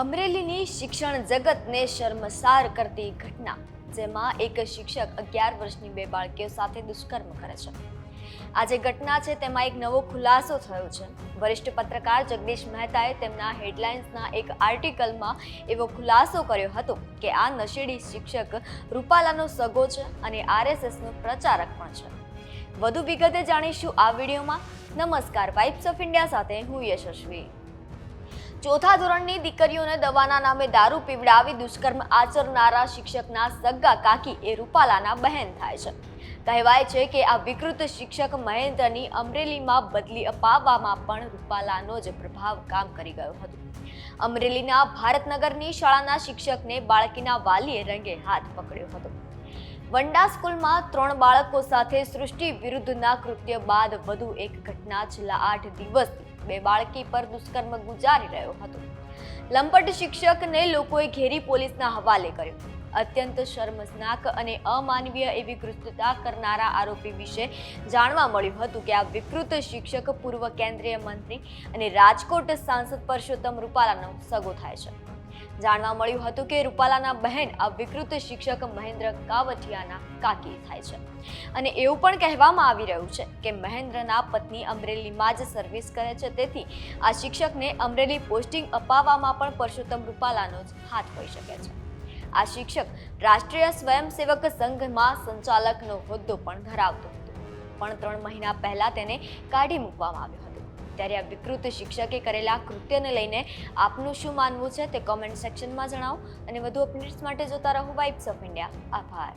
અમરેલીની શિક્ષણ જગતને શર્મસાર કરતી ઘટના, જેમાં એક શિક્ષક અગિયાર વર્ષની બે બાળકીઓ સાથે દુષ્કર્મ કરે છે. આ જે ઘટના છે, તેમાં એક નવો ખુલાસો થયો છે. વરિષ્ઠ પત્રકાર જગદીશ મહેતાએ તેમના હેડલાઇન્સના એક આર્ટિકલમાં એવો ખુલાસો કર્યો હતો કે આ નશેડી શિક્ષક રૂપાલાનો સગો છે અને આરએસએસનો પ્રચારક પણ છે. વધુ વિગતે જાણીશું આ વિડીયોમાં. નમસ્કાર વાઇબ્સ ઓફ ઇન્ડિયા સાથે હું યશસ્વી. ચોથા ધોરણની દીકરીઓને દવાના નામે દારૂ પીવડાવી દુષ્કર્મ આચરનારા શિક્ષકના સગા કાકી એ રૂપાલાના બહેન થાય છે. કહેવાય છે કે આ વિકૃત શિક્ષક મહેન્દ્રની અમરેલીમાં બદલી અપાવવામાં પણ રૂપાલાનો જ પ્રભાવ કામ કરી ગયો હતો. અમરેલીના ભારતનગરની શાળાના શિક્ષકને બાળકીના વાલીએ રંગે હાથ પકડ્યો હતો. વંડા સ્કૂલમાં ત્રણ બાળકો સાથે સૃષ્ટિ વિરુદ્ધના કૃત્ય બાદ વધુ એક ઘટના છેલ્લા આઠ દિવસથી બે બાળકી પર દુષ્કર્મ ગુજારી રહ્યો હતો. લંપટ શિક્ષકને લોકોએ ઘેરી પોલીસના હવાલે કર્યો. અત્યંત શર્મનાક અને અમાનવીય એવી કૃત્યતા કરનારા આરોપી વિશે જાણવા મળ્યું હતું કે આ વિકૃત શિક્ષક, પૂર્વ કેન્દ્રીય મંત્રી અને રાજકોટ સાંસદ પરસોત્તમ રૂપાલાનો સગો થાય છે. જાણવા મળ્યું હતું કે રૂપાલાના બહેન આ વિકૃત શિક્ષક મહેન્દ્ર કાવઠિયાના કાકી થાય છે. અને એવું પણ કહેવામાં આવી રહ્યું છે કે મહેન્દ્રના પત્ની અમરેલીમાં જ સર્વિસ કરે છે, તેથી આ શિક્ષકને અમરેલી પોસ્ટિંગ અપાવવામાં પણ પરસોત્તમ રૂપાલાનો જ હાથ હોઈ શકે છે. આ શિક્ષક રાષ્ટ્રીય સ્વયંસેવક સંઘમાં સંચાલકનો હોદ્દો પણ ધરાવતો હતો. પણ ત્રણ મહિના પહેલા તેને કાઢી મૂકવામાં આવ્યો હતો. ત્યારે આ વિકૃત શિક્ષકે કરેલા કૃત્યને લઈને આપનું શું માનવું છે તે કોમેન્ટ સેક્શનમાં જણાવો અને વધુ અપડેટ્સ માટે જોતા રહો વાઇબ્સ ઓફ ઇન્ડિયા આભાર.